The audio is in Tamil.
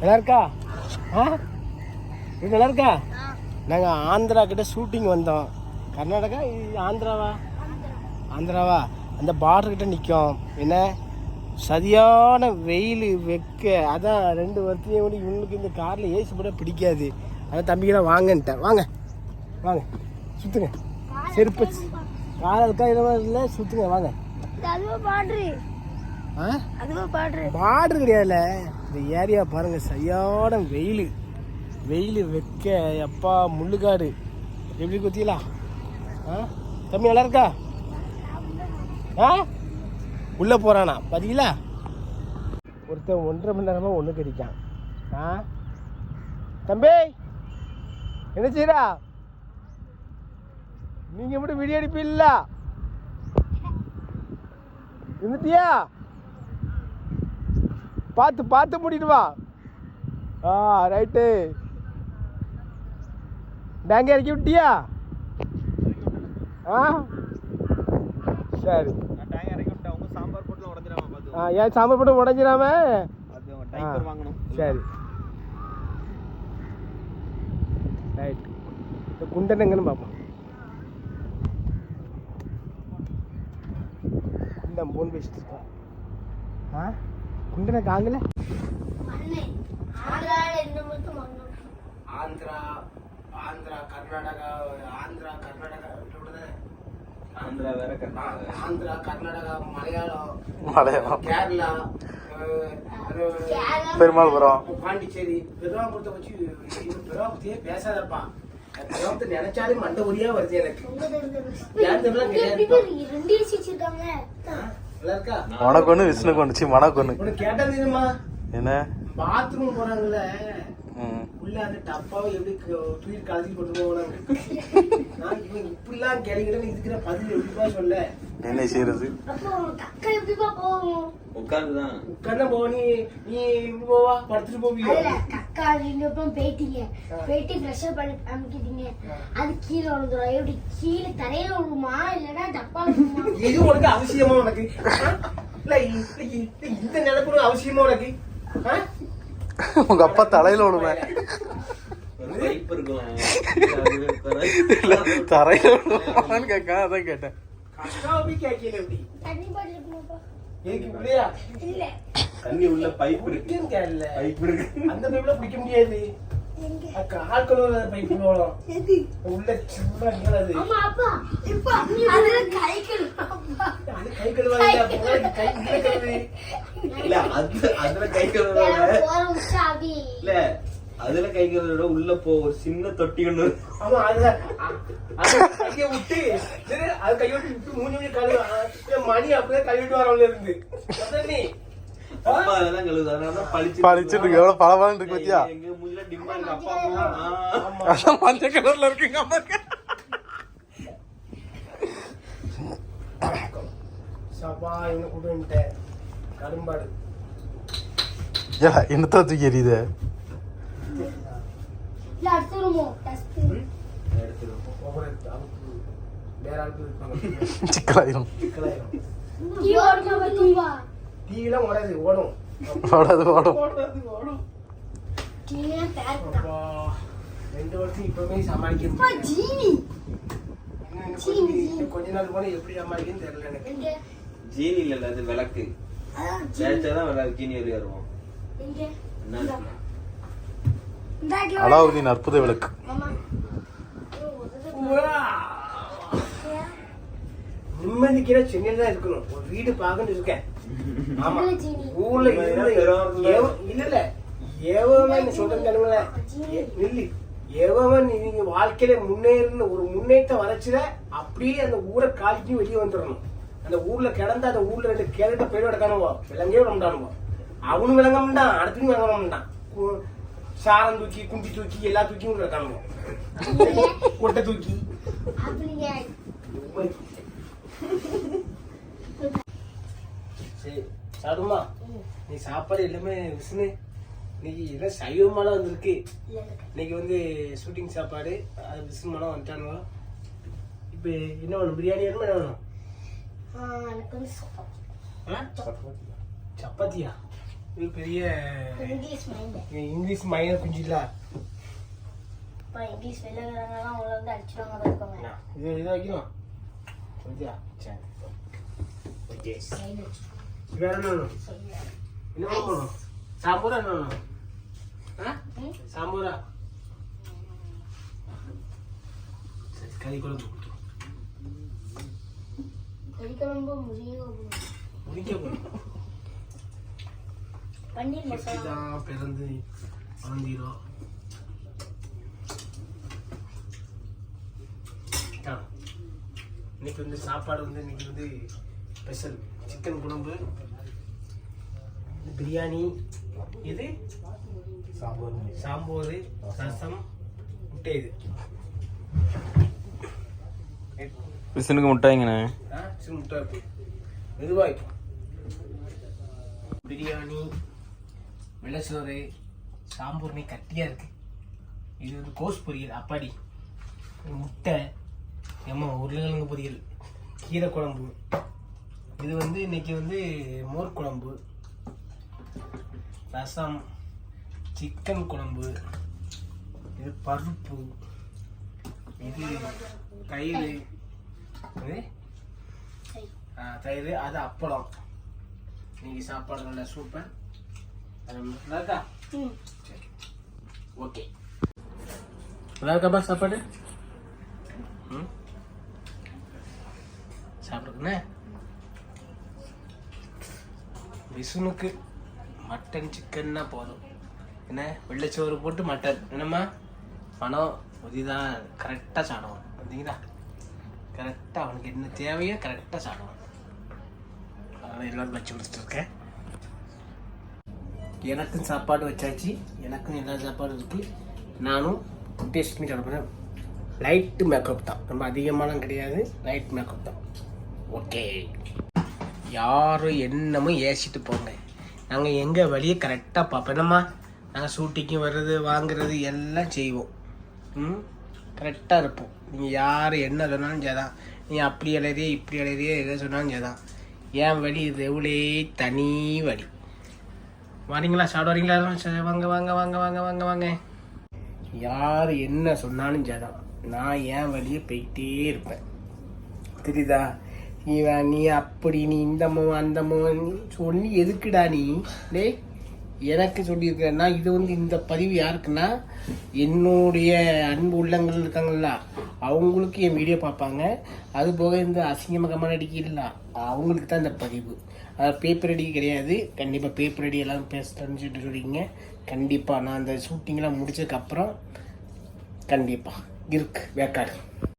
நல்லா இருக்கா ஆ? இது நல்லா இருக்கா நாங்கள் ஆந்திரா கிட்ட ஷூட்டிங் வந்தோம். கர்நாடகா இது ஆந்திராவா? ஆந்திராவா. அந்த பார்டர் கிட்ட நிற்கும் என்ன? சரியான வெயில் வெக்க. அதான் ரெண்டு வருஷத்தையும் கூட இவங்களுக்கு இந்த காரில் ஏசி போட பிடிக்காது. அதான் தம்பிக்கெல்லாம் வாங்கன்ட்டேன். வாங்க. வாங்க. சுற்றுங்க செருப்பு கார் இருக்கா இல்லை. சுற்றுங்க வாங்க. அதுவும் பாடுறி ஆ? அதுவும் பாடுறி? பார்டர் கிடையாதுல. இந்த ஏரியா பாருங்க சரியான வெயில். வெயில் வெக்க எப்பா முள்ளுக்காடு எப்படி குத்திலாம் ஆ? தம்பி நல்லா இருக்கா? ஆ? உள்ளே போகிறானா பார்த்தீங்களா ஒருத்தன் ஒன்றரை மணி நேரமாக ஒன்று கடிக்கான். ஆ? தம்பி என்ன செய்யறா நீங்கள் மட்டும் வீடியோ அடிப்பீல்ல இருந்துட்டியா? பார்த்து பார்த்து மூடிட்டு வா. ஆ ரைட்டு டேங்க இறக்கி விட்டியா? ஆ? சரி. ஆ ஏன் சாம்பார் போட்டு உடஞ்சிடாம? சரி. ரைட் இந்த குண்டன் எங்கன்னு பார்ப்போம். குண்டன் போன் பேசிட்டு இருக்கோம். ஆ? மட்டும் மண்ணு ஆந்திரா ஆந்திரா கர்நாடகா ஆந்திரா கர்நாடகா? ஆந்திரா வேற கர்நாடகா. ஆந்திரா கர்நாடகா மலையாளம் மலையாளம். கேரளா பெருமாள்புரம். பாண்டிச்சேரி பெருமாபுரத்தை வச்சு பெருமாபுரத்தையே பேசாதப்பா. பெருமாபுரத்தை நினைச்சாலே மண்டை ஒரியா வருது எனக்கு. உனக்கு ஒன்று விஷ்ணுக்கு ஒன்று சி உனக்கு ஒன்று உனக்கு கேட்டா தெரியுமா? என்ன? பாத்ரூம் போறாங்கல்ல. உள்ள அந்த டப்பாவை எப்படி தூக்கி கலத்தி கொண்டு போவாங்க இப்படிலாம் கேளுங்கிட்ட இதுக்கிற பதில் எப்படிப்பா சொல்ல? என்ன செய்யறது உட்காந்துதான் உட்கார்ந்தா போவ நீ நீ போவா படுத்துட்டு போவியோ பேரும் போயிட்டீங்க. போயிட்டு ஃப்ரெஷ் அப் பண்ணி அமைக்கிட்டீங்க அது கீழே விழுந்துரும். எப்படி கீழே தரையில விழுமா? இல்லைன்னா டப்பா விழுமா? இது உனக்கு அவசியமா உனக்கு? இல்ல இந்த நினைப்பு அவசியமா உனக்கு? ஆ? உங்க அப்பா தலையில விழுமே தரையில விழுமான்னு கேட்க அதான் கேட்டேன். கஷ்டாபி கேட்கல எப்படி தண்ணி பாட்டில் எதுக்கு இப்படியா? இல்ல. தண்ணி உள்ள பைப் இருக்கு. கேள்ல பைப் இருக்கு. அந்த பைப்ல குடிக்க முடியாது. எங்க? அக்கா, ஆள் கழுவுற பைப் போகலாம் எது? உள்ள சின்ன அது. ஆமா அப்பா இப்ப அதுல கை கழுவா அது கை கழுவாது. அப்போ கை உள்ள கழுவு இல்ல அது அதுல கை அப்படி. இல்ல அதுல கை கழுவுறத உள்ள போ ஒரு சின்ன தொட்டி ஒண்ணு. ஆமா அது அது கையை விட்டு சரி, அது கையை விட்டு விட்டு மூஞ்சி மூஞ்சி கழுவு மணி அப்படியே கழுவிட்டு வரவங்க இருந்து. மஞ்சள் கலர்ல இருக்குங்க அம்மா இருக்கு. சப்பா இவனை கூட்டு கரும்பாடு. ஏடா என்னத்த தூக்கி எறியுது? இல்ல அடுத்துருமோ டஸ்ட் எடுத்துருவோம். ஒவ்வொரு ஆளுக்கு வேற ஆளுக்கு இருப்பாங்க சிக்கலாயிரும் சிக்கலாயிரும் டீ ஓடுமா டீவா டீலாம் ஓடும் ஓடாது ஓடும் ஓடாது ஓடும் அப்பா ரெண்டு வருஷம் இப்பவே சமாளிக்க அப்பா. ஜீனி கொஞ்ச- நாள் போனா எப்படி சமாளிக்கன்னு தெரியல எனக்கு ஜீனி இல்ல அது விளக்கு தேய்ச்சாதான் விளக்கு ஜீனி வருவோம் என்ன அலாவுதீன் அற்புத விளக்கு. மாமா. நிம்மதிக்கிற சென்னையில தான் இருக்கணும். ஒரு வீடு பார்க்கணும் இருக்கேன். ஆமா. ஊர்ல இல்ல. இல்ல ஏவவன் நீ ஏ- நில்லு. ஏவவன் நீ- நீங்க வாழ்க்கையில முன்னேறின ஒரு முன்னேற்றம் வளர்ச்சில அப்படியே அந்த ஊரை காலிக்கு வெளியே வந்துடணும். அந்த ஊர்ல கிடந்த அந்த ஊர்ல ரெண்டு கேரட்ட பேர் எடுக்கானுவோ விளங்கே விட மாட்டானுவோ. அவனும் விளங்க மாட்டான் அடுத்தவங்க விளங்க மாட்டான். கு- சாரம் தூக்கி குண்டி தூக்கி எல்லா தூக்கியும் இருக்கானுவோ கொட்டை தூக்கி. சரி சாப்பிடுமா? நீ சாப்பாடு எல்லாமே விசுனு. இன்னைக்கு எல்லாம் சைவமாலாம் வந்திருக்கு. இன்னைக்கு வந்து ஷூட்டிங் சாப்பாடு அது விசுமாலாம் வந்துட்டானுங்க இப்போ என்ன வேணும் பிரியாணி வேணுமா என்ன வேணும்? சப்பாத்தியா? இது பெரிய இங்கிலீஷ் மைண்ட் இங்கிலீஷ் மைனர் குஞ்சு இல்ல இப்போ இங்கிலீஷ் வெளியிடறாங்கலாம் உங்களை வந்து அடிச்சிடுவாங்க பார்த்துக்கோங்க இது இதை வைக்கணும். ஓகே சரி. ஓகே. வேற என்ன என்ன பண்ணணும் சாம்பூரா என்ன சாம்பூரா? சரி கறி குழம்பு கொடுத்துரும் முறிய பன்னீர் மசாலா. பிறந்து வளர்ந்திரும் ஆ. இன்னைக்கு வந்து சாப்பாடு வந்து இன்னைக்கு வந்து ஸ்பெஷல். சிக்கன் குழம்பு பிரியாணி இது சாம்பார் ரசம். முட்டை இது. விசனுக்கு முட்டாய்ங்கண்ணே முட்டை இருக்கு. மெதுவாய் பிரியாணி வெள்ளச்சோறு சாம்பூர்னி கட்டியாக இருக்குது இது வந்து கோஸ் பொரியல் அப்பாடி. இது முட்டை ஏம்மா உருளைக்கிழங்கு பொரியல் கீரை குழம்பு. இது வந்து இன்னைக்கு வந்து மோர் குழம்பு ரசம் சிக்கன் குழம்பு இது பருப்பு இது தயிர் இது தயிர் அது அப்பளம். இன்னைக்கு சாப்பாடு நல்ல சூப்பர் அது நல்லா இருக்கா ம் சரி ஓகே நல்லா இருக்காப்பா சாப்பாடு ம் சாப்பிடுங்கண்ணே விசுனுக்கு மட்டன் சிக்கன்னா போதும். என்ன? வெள்ளைச்சோறு போட்டு மட்டன் என்னம்மா? பணம் உதிதான் கரெக்டாக சாப்பிடுவான். பார்த்தீங்களா? கரெக்டாக அவனுக்கு என்ன தேவையோ கரெக்டாக சாப்பிடுவான். அதனால் எல்லாரும் வச்சு கொடுத்துட்டு இருக்கேன். எனக்கும் சாப்பாடு வச்சாச்சு. எனக்கும் எல்லா சாப்பாடும் இருக்குது நானும் டேஸ்ட் பண்ணி சாப்பிட்றேன் லைட்டு மேக்கப் தான். ரொம்ப அதிகமாலாம் கிடையாது. லைட் மேக்கப் தான். ஓகே யாரும் என்னமோ ஏசிட்டு போங்க. நாங்கள் எங்கள் வழியை கரெக்டாக பார்ப்போம். என்னம்மா? நாங்கள் ஷூட்டிங்கு வர்றது வாங்குறது எல்லாம் செய்வோம். ம்? கரெக்டாக இருப்போம். நீங்கள் யார் என்ன சொன்னாலும் சரிதான் நீ அப்படி அலையிறிய இப்படி அலையிறிய எதை சொன்னாலும் சரிதான் என் வழி இது எவ்வளே தனி வழி. வரீங்களா? சாப்பிட வரீங்களா? சரி, வாங்க வாங்க வாங்க வாங்க வாங்க வாங்க. யார் என்ன சொன்னாலும் சரிதான் நான் ஏன் வழியே போயிட்டே இருப்பேன். தெரியுதா? இவன் நீ அப்படி நீ இந்தமோ அந்தமோ சொல்லி எதுக்குடா நீ? டேய் எனக்கு சொல்லியிருக்கிறேன்னா இது வந்து இந்த பதிவு யாருக்குன்னா என்னுடைய அன்பு உள்ளங்கள் இருக்காங்கல்ல அவங்களுக்கு என் வீடியோ பார்ப்பாங்க. அது போக இந்த அசிங்கமாக கமெண்ட் அடிக்கிறல அவங்களுக்கு தான் இந்த பதிவு. அதாவது பேப்பர் அடி கிடையாது. கண்டிப்பாக பேப்பர் அடி எல்லாம் பேசுகிறேன்னு சொல்லிட்டு சொல்லிங்க கண்டிப்பாக நான் அந்த ஷூட்டிங்லாம் முடிச்சதுக்கப்புறம் கண்டிப்பாக இருக்கு வேக்காடு.